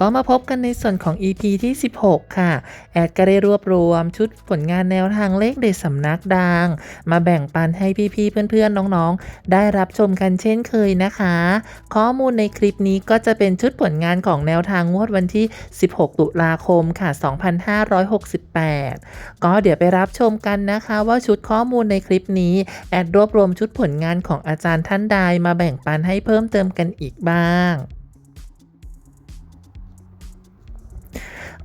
ก็มาพบกันในส่วนของ EP ที่ 16 ค่ะ แอดก็ได้รวบรวมชุดผลงานแนวทางเลขเด็ดสำนักดัง มาแบ่งปันให้พี่ๆเพื่อนๆน้องๆ ได้รับชมกันเช่นเคยนะคะ ข้อมูลในคลิปนี้ก็จะเป็นชุดผลงานของแนวทางงวดวันที่ 16 ตุลาคมค่ะ 2568 ก็เดี๋ยวไปรับชมกันนะคะว่าชุดข้อมูลในคลิปนี้ แอดรวบรวมชุดผลงานของอาจารย์ท่านใดมาแบ่งปันให้เพิ่มเติมกันอีกบ้าง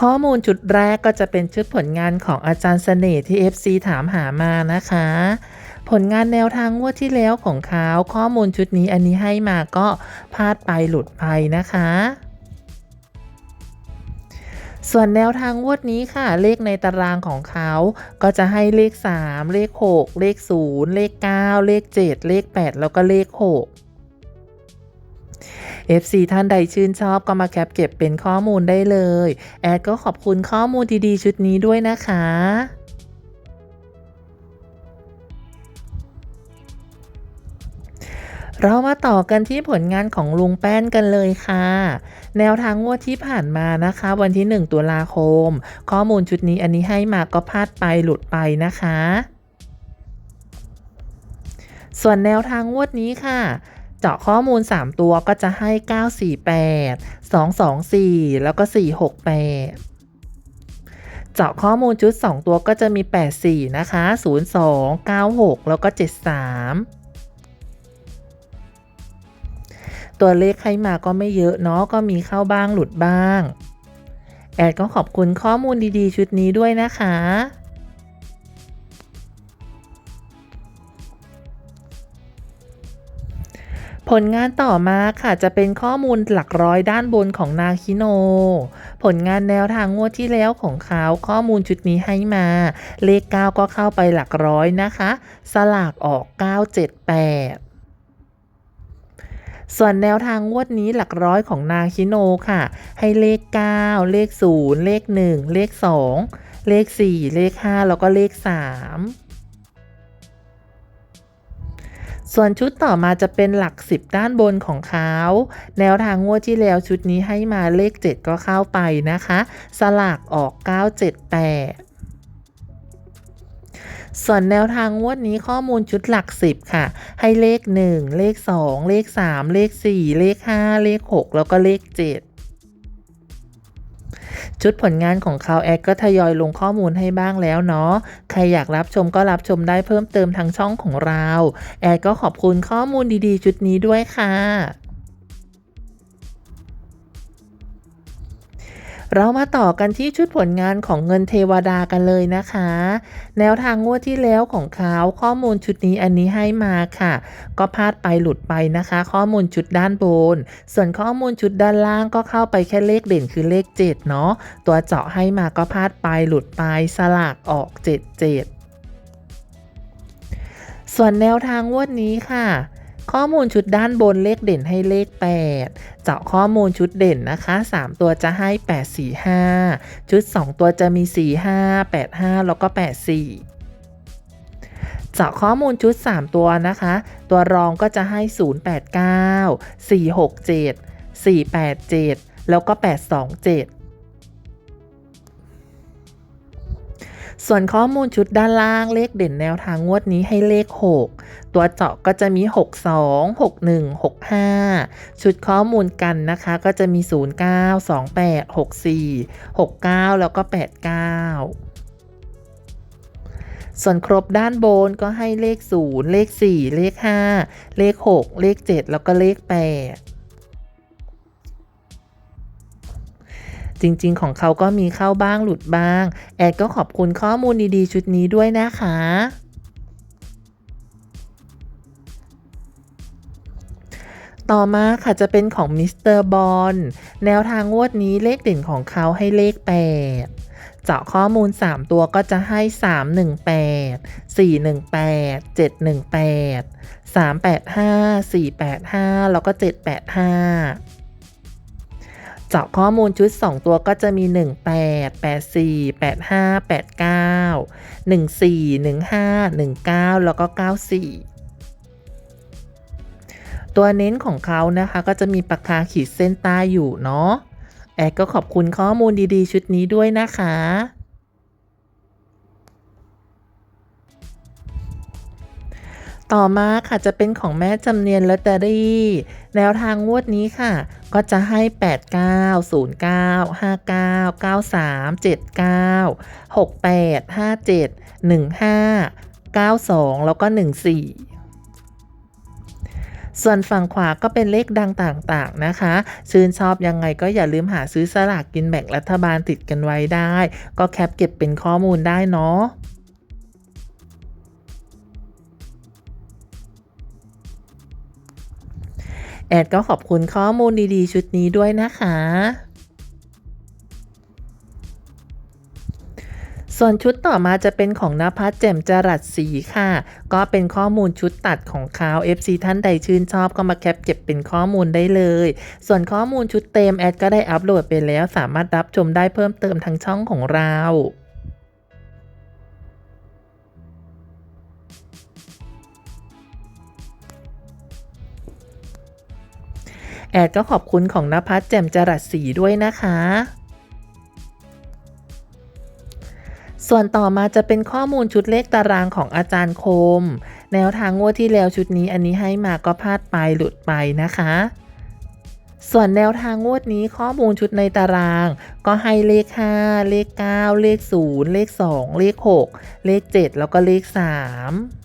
ข้อมูลจุดแรกก็จะเป็นชุดผลงานของอาจารย์เสน่ห์ที่ FC ถามหามานะคะ ผลงานแนวทางงวดที่แล้วของเขาข้อมูลชุดนี้อันนี้ให้มาก็พลาดไปหลุดไปนะคะ ส่วนแนวทางงวดนี้ค่ะ เลขในตารางของเขา ก็จะให้เลข 3 เลข 6 เลข 0 เลข 9 เลข 7 เลข 8 แล้วก็เลข 6 FC ท่านใดชื่นชอบก็มาแคปเก็บเป็นข้อมูลได้เลย แอดก็ขอบคุณข้อมูลดีๆ ชุดนี้ด้วยนะคะเรามาต่อกันที่ผลงานของลุงแป้นกันเลยค่ะ แนวทางงวดที่ผ่านมานะคะ วันที่ 1 ตุลาคม ข้อมูลชุดนี้อันนี้ให้มาก็พลาดไปหลุดไปนะคะ ส่วนแนวทางงวดนี้ค่ะ เจาะข้อมูล 3 ตัวก็จะให้ 948 224 แล้วก็ 468เจาะข้อมูลชุด 2 ตัวก็จะมี 84 นะคะ 02 96 แล้วก็ 73 ตัวเลขให้มาก็ไม่เยอะเนาะ ก็มีเข้าบ้างหลุดบ้าง แอดก็ขอบคุณข้อมูลดีๆ ชุดนี้ด้วยนะคะ ผลงานต่อมาค่ะจะเป็นข้อมูลหลักร้อยด้านบนของนาคิโน ผลงานแนวทางงวดที่แล้วของเขาข้อมูลชุดนี้ให้มา เลข 9 ก็เข้าไปหลักร้อยนะคะ สลากออก 978ส่วนแนวทางงวดนี้หลักร้อยของนาคิโนค่ะ ให้เลข 9 เลข 0 เลข 1 เลข 2 เลข 4 เลข 5 แล้วก็เลข 3 ส่วนชุดต่อมาจะเป็นหลัก 10 ด้านบนของเขาแนวทางงวดที่แล้วชุดนี้ให้มาเลข 7 ก็เข้าไปนะคะ สลากออก 978ส่วนแนวทางงวดนี้ข้อมูลชุดหลัก 10 ค่ะ ให้เลข 1 เลข 2 เลข 3 เลข 4 เลข 5 เลข 6 แล้วก็เลข 7 ชุดผลงานของเขาแอดก็ทยอยลงข้อมูลให้บ้างแล้วเนาะ ใครอยากรับชมก็รับชมได้เพิ่มเติมทางช่องของเรา แอดก็ขอบคุณข้อมูลดีๆ ชุดนี้ด้วยค่ะ เรามาต่อกันที่ชุดผลงานของเงินเทวดากันเลยนะคะ แนวทางงวดที่แล้วของเขาข้อมูลชุดนี้อันนี้ให้มาค่ะ ก็พลาดไปหลุดไปนะคะ ข้อมูลชุดด้านบน ส่วนข้อมูลชุดด้านล่างก็เข้าไปแค่เลขเด่นคือเลข 7 เนาะตัวเจาะให้มาก็พลาดไปหลุดไปสลากออก 77 ส่วนแนวทางงวดนี้ค่ะ ข้อมูลชุดด้านบนเลขเด่นให้เลข 8 เจาะข้อมูลชุดเด่นนะคะ 3 ตัวจะให้ 845 ชุด 2 ตัวจะมี 45 85 แล้วก็ 84 เจาะข้อมูลชุด 3 ตัวนะคะ ตัวรองก็จะให้ 089 467 487 แล้วก็ 827 ส่วนข้อมูลชุดด้านล่างเลขเด่นแนวทางงวดนี้ให้เลข 6 ตัวเจาะก็จะมี 62 61 65 ชุดข้อมูลกันนะคะก็จะมี 09 28 64 69 แล้วก็ 89ส่วนครบด้านบนก็ให้เลข 0 เลข 4 เลข 5 เลข 6 เลข 7 แล้วก็เลข 8 จริง ๆ ของเขาก็มีเข้าบ้างหลุดบ้าง แอดก็ขอบคุณข้อมูลดีๆ ชุดนี้ด้วยนะคะต่อมาค่ะจะเป็นของมิสเตอร์บอลแนวทางงวดนี้เลขเด่นของเขาให้เลข 8 เจาะข้อมูล 3 ตัวก็จะให้ 318 418 718 385 485 แล้วก็ 785 เจาะข้อมูลชุด 2 ตัวก็จะมี 18 84 85 89 14 15 19 แล้วก็ 94 ตัวเน้นของเขานะคะก็จะมีปากกาขีดเส้นใต้อยู่เนาะแอดก็ขอบคุณข้อมูลดีๆ ชุดนี้ด้วยนะคะ ต่อมาค่ะจะเป็นของแม่จำเนียนลอตเตอรี่ แนวทางงวดนี้ค่ะ ก็จะให้ 89 09 59 93 79 68 57 15 92 แล้วก็ 14ส่วนฝั่งขวาก็เป็นเลขดังต่างๆนะคะ ชื่นชอบยังไงก็อย่าลืมหาซื้อสลากกินแบ่งรัฐบาลติดกันไว้ได้ ก็แคปเก็บเป็นข้อมูลได้เนาะ แอดก็ขอบคุณข้อมูลดีๆ ชุดนี้ด้วยนะคะ ส่วนชุดต่อมาจะเป็นของนภัสแจ่มจรัสสีค่ะ ก็เป็นข้อมูลชุดตัดของเขา FC ท่านใดชื่นชอบก็มาแคปเก็บเป็นข้อมูลได้เลย ส่วนข้อมูลชุดเต็มแอดก็ได้อัปโหลดไปแล้วสามารถรับชมได้เพิ่มเติมทางช่องของเรา แอดก็ขอบคุณของนภัสแจ่มจรัสสีด้วยนะคะ ส่วนต่อมาจะเป็นข้อมูลชุดเลขตารางของอาจารย์คม แนวทางงวดที่แล้วชุดนี้อันนี้ให้มาก็พลาดไปหลุดไปนะคะส่วนแนวทางงวดนี้ข้อมูลชุดในตาราง ก็ให้เลข 5 เลข 9 เลข 0 เลข 2 เลข 6 เลข 7 แล้วก็เลข 3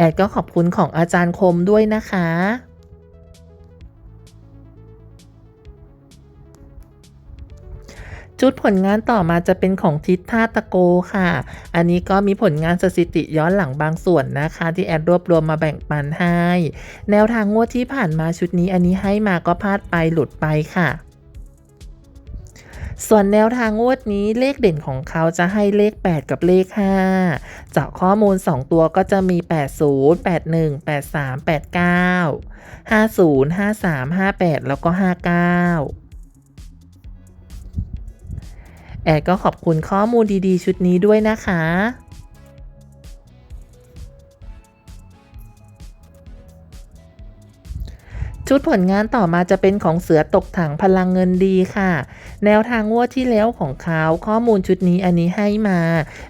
แอดก็ขอบคุณของอาจารย์คมด้วยนะคะชุดผลงานต่อมาจะเป็นของทิศท่าตะโกค่ะ อันนี้ก็มีผลงานสถิติย้อนหลังบางส่วนนะคะ ที่แอดรวบรวมมาแบ่งปันให้ แนวทางงวดที่ผ่านมาชุดนี้อันนี้ให้มาก็พลาดไปหลุดไปค่ะ ส่วนแนวทางงวดนี้เลขเด่นของเขาจะให้เลข 8 กับเลข5เจาะข้อมูล 2 ตัวก็จะมี 80 81 83 89 50 53 58 แล้วก็ 59แอดก็ขอบคุณข้อมูลดีๆ ชุดนี้ด้วยนะคะ ชุดผลงานต่อมาจะเป็นของเสือตกถังพลังเงินดีค่ะ แนวทางงวดที่แล้วของเขาข้อมูลชุดนี้อันนี้ให้มา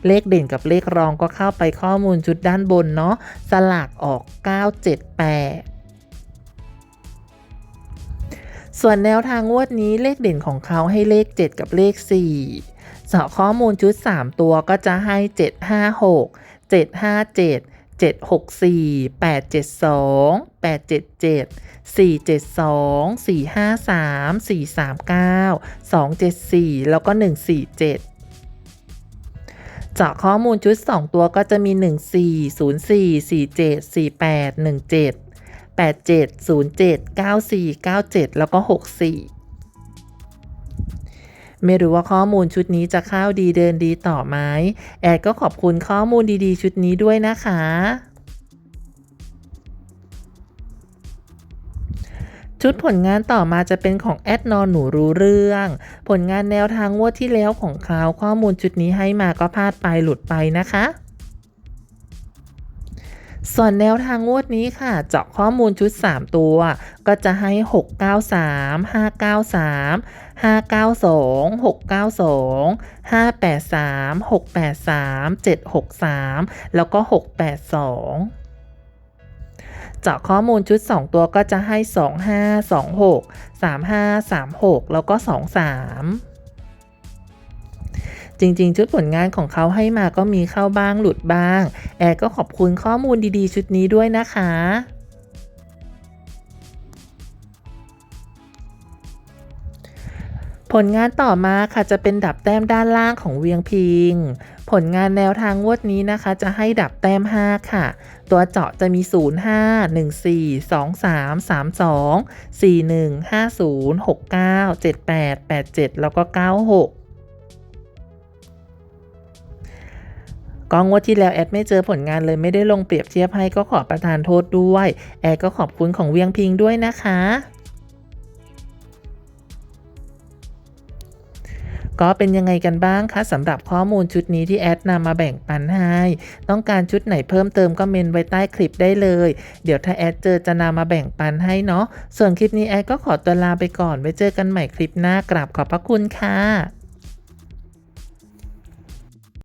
เลขเด่นกับเลขรองก็เข้าไปข้อมูลชุดด้านบนเนาะสลากออก 978ส่วนแนวทางงวดนี้เลขเด่นของเขาให้เลข 7 กับเลข4เจาข้อมูลชุด 3 ตัวก็จะให้ 756 757 764 872 877 472 453 439 274 แล้วก็ 147จาะข้อมูลชุด 2 ตัวก็จะมี 14 04 47 48 17 87 07 94 97 แล้วก็ 64 ไม่รู้ว่าข้อมูลชุดนี้จะเข้าดีเดินดีต่อไหมแอดก็ขอบคุณข้อมูลดีๆ ชุดนี้ด้วยนะคะชุดผลงานต่อมาจะเป็นของแอดนอนหนูรู้เรื่อง ผลงานแนวทางงวดที่แล้วของเขาข้อมูลชุดนี้ให้มาก็พลาดไปหลุดไปนะคะ ส่วนแนวทางงวดนี้ค่ะ เจาะข้อมูลชุด 3 ตัว ก็จะให้ 693 593 592 692 583 683 763 แล้วก็ 682เจาะข้อมูลชุด 2 ตัวก็จะให้ 25 26 35 36 แล้วก็ 23 จริง ๆ ชุดผลงานของเขาให้มาก็มีเข้าบ้างหลุดบ้าง แอดก็ขอบคุณข้อมูลดีๆ ชุดนี้ด้วยนะคะผลงานต่อมาค่ะจะเป็นดับแต้มด้านล่างของเวียงพิง ผลงานแนวทางงวดนี้นะคะ จะให้ดับแต้ม 5 ค่ะ ตัวเจาะจะมี 0 5 1 4 2 3 3 2 4 1 5 0 6 9 7 8 8 7 แล้วก็ 96 ก็งวดที่แล้วแอดไม่เจอผลงานเลยไม่ได้ลงเปรียบเทียบให้ก็ขอประทานโทษด้วย แอดก็ขอบคุณของเวียงพิงด้วยนะคะก็เป็นยังไงกันบ้างคะสำหรับข้อมูลชุดนี้ที่แอดนำมาแบ่งปันให้ ต้องการชุดไหนเพิ่มเติมก็เมนไว้ใต้คลิปได้เลย เดี๋ยวถ้าแอดเจอจะนำมาแบ่งปันให้เนาะส่วนคลิปนี้แอดก็ขอตัวลาไปก่อนไว้เจอกันใหม่คลิปหน้ากราบขอบพระคุณค่ะ